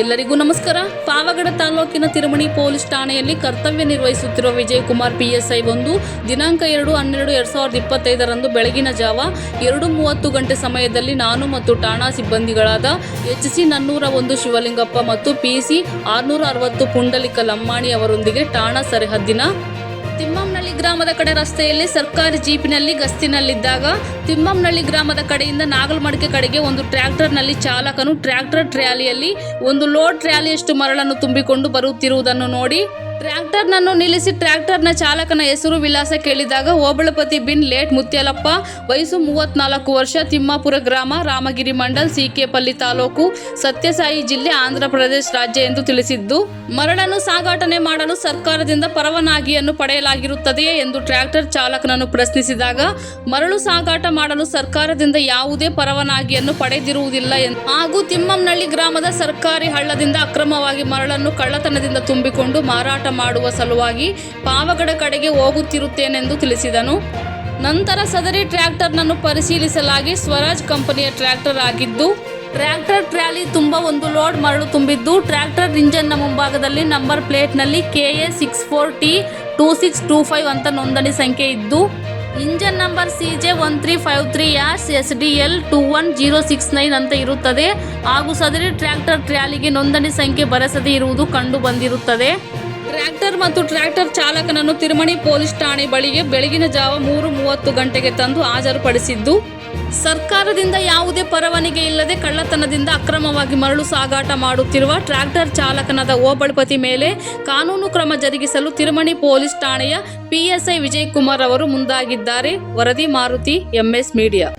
ಎಲ್ಲರಿಗೂ ನಮಸ್ಕಾರ. ಪಾವಗಡ ತಾಲೂಕಿನ ತಿರುಮಣಿ ಪೊಲೀಸ್ ಠಾಣೆಯಲ್ಲಿ ಕರ್ತವ್ಯ ನಿರ್ವಹಿಸುತ್ತಿರುವ ವಿಜಯಕುಮಾರ್ ಪಿಎಸ್ಐ ಒಂದು, ದಿನಾಂಕ ಎರಡು, ಹನ್ನೆರಡು, ಎರಡು ಸಾವಿರದ ಇಪ್ಪತ್ತೈದರಂದು ಬೆಳಗಿನ ಜಾವ ಎರಡು ಮೂವತ್ತು ಗಂಟೆ ಸಮಯದಲ್ಲಿ ನಾನು ಮತ್ತು ಠಾಣಾ ಸಿಬ್ಬಂದಿಗಳಾದ ಎಚ್ ಸಿ ನನ್ನೂರ ಒಂದು ಶಿವಲಿಂಗಪ್ಪ ಮತ್ತು ಪಿ ಸಿ ಆರುನೂರ ಅರವತ್ತು ಪುಂಡಲಿಕ ಲಮ್ಮಾಣಿ ಅವರೊಂದಿಗೆ ಠಾಣಾ ಸರಿಹದ್ದಿನ ತಿಮ್ಮಂನಳ್ಳಿ ಗ್ರಾಮದ ಕಡೆ ರಸ್ತೆಯಲ್ಲಿ ಸರ್ಕಾರಿ ಜೀಪಿನಲ್ಲಿ ಗಸ್ತಿನಲ್ಲಿದ್ದಾಗ ತಿಮ್ಮಂನಳ್ಳಿ ಗ್ರಾಮದ ಕಡೆಯಿಂದ ನಾಗಲಮಡಿಕೆ ಕಡೆಗೆ ಒಂದು ಟ್ರ್ಯಾಕ್ಟರ್ನಲ್ಲಿ ಚಾಲಕನು ಟ್ರ್ಯಾಕ್ಟರ್ ಟ್ರ್ಯಾಲಿಯಲ್ಲಿ ಒಂದು ಲೋಡ್ ಟ್ರ್ಯಾಲಿಯಷ್ಟು ಮರಳನ್ನು ತುಂಬಿಕೊಂಡು ಬರುತ್ತಿರುವುದನ್ನು ನೋಡಿ ಟ್ರ್ಯಾಕ್ಟರ್ನನ್ನು ನಿಲ್ಲಿಸಿ ಟ್ರ್ಯಾಕ್ಟರ್ನ ಚಾಲಕನ ಹೆಸರು ವಿಳಾಸ ಕೇಳಿದಾಗ ಓಬಳಪತಿ ಬಿನ್ ಲೇಟ್ ಮುತ್ಯಲಪ್ಪ, ವಯಸ್ಸು ಮೂವತ್ನಾಲ್ಕು ವರ್ಷ, ತಿಮ್ಮಾಪುರ ಗ್ರಾಮ, ರಾಮಗಿರಿ ಮಂಡಲ್, ಸಿಕೆಪಲ್ಲಿ ತಾಲೂಕು, ಸತ್ಯಸಾಯಿ ಜಿಲ್ಲೆ, ಆಂಧ್ರ ಪ್ರದೇಶ ರಾಜ್ಯ ಎಂದು ತಿಳಿಸಿದ್ದು, ಮರಳನ್ನು ಸಾಗಾಟನೆ ಮಾಡಲು ಸರ್ಕಾರದಿಂದ ಪರವಾನಗಿಯನ್ನು ಪಡೆಯಲಾಗಿರುತ್ತದೆಯೇ ಎಂದು ಟ್ರ್ಯಾಕ್ಟರ್ ಚಾಲಕನನ್ನು ಪ್ರಶ್ನಿಸಿದಾಗ, ಮರಳು ಸಾಗಾಟ ಮಾಡಲು ಸರ್ಕಾರದಿಂದ ಯಾವುದೇ ಪರವಾನಗಿಯನ್ನು ಪಡೆದಿರುವುದಿಲ್ಲ ಎಂದು. ಹಾಗೂ ತಿಮ್ಮಂನಳ್ಳಿ ಗ್ರಾಮದ ಸರ್ಕಾರಿ ಹಳ್ಳದಿಂದ ಅಕ್ರಮವಾಗಿ ಮರಳನ್ನು ಕಳ್ಳತನದಿಂದ ತುಂಬಿಕೊಂಡು ಮಾರಾಟ ಮಾಡುವ ಸಲುವಾಗಿ ಪಾವಗಡ ಕಡೆಗೆ ಹೋಗುತ್ತಿರುತ್ತೇನೆಂದು ತಿಳಿಸಿದನು. ನಂತರ ಸದರಿ ಟ್ರ್ಯಾಕ್ಟರ್ನನ್ನು ಪರಿಶೀಲಿಸಲಾಗಿ ಸ್ವರಾಜ್ ಕಂಪನಿಯ ಟ್ರ್ಯಾಕ್ಟರ್ ಆಗಿದ್ದು, ಟ್ರ್ಯಾಕ್ಟರ್ ಟ್ರ್ಯಾಲಿ ತುಂಬ ಒಂದು ಲೋಡ್ ಮರಳು ತುಂಬಿದ್ದು, ಟ್ರ್ಯಾಕ್ಟರ್ ಇಂಜನ್ನ ಮುಂಭಾಗದಲ್ಲಿ number ಪ್ಲೇಟ್ನಲ್ಲಿ K A six four T two six two five ಅಂತ ನೋಂದಣಿ ಸಂಖ್ಯೆ ಇದ್ದು, engine number C J one three five three hours S D L two one zero six nine ಅಂತ ಇರುತ್ತದೆ. ಹಾಗೂ ಸದರಿ ಟ್ರ್ಯಾಕ್ಟರ್ ಟ್ರ್ಯಾಲಿಗೆ ನೋಂದಣಿ ಸಂಖ್ಯೆ ಬರೆಸದೇ ಇರುವುದು ಕಂಡು ಬಂದಿರುತ್ತದೆ ಟ್ರ್ಯಾಕ್ಟರ್ ಮತ್ತು ಟ್ರ್ಯಾಕ್ಟರ್ ಚಾಲಕನನ್ನು ತಿರುಮಣಿ ಪೊಲೀಸ್ ಠಾಣೆ ಬಳಿಗೆ ಬೆಳಗಿನ ಜಾವ ಮೂರು ಮೂವತ್ತು ಗಂಟೆಗೆ ತಂದು ಹಾಜರುಪಡಿಸಿದ್ದು, ಸರ್ಕಾರದಿಂದ ಯಾವುದೇ ಪರವಾನಿಗೆ ಇಲ್ಲದೆ ಕಳ್ಳತನದಿಂದ ಅಕ್ರಮವಾಗಿ ಮರಳು ಸಾಗಾಟ ಮಾಡುತ್ತಿರುವ ಟ್ರ್ಯಾಕ್ಟರ್ ಚಾಲಕನಾದ ಓಬಳಪತಿ ಮೇಲೆ ಕಾನೂನು ಕ್ರಮ ಜರುಗಿಸಲು ತಿರುಮಣಿ ಪೊಲೀಸ್ ಠಾಣೆಯ ಪಿಎಸ್ಐ ವಿಜಯಕುಮಾರ್ ಅವರು ಮುಂದಾಗಿದ್ದಾರೆ. ವರದಿ ಮಾರುತಿ, ಎಂಎಸ್ ಮೀಡಿಯಾ.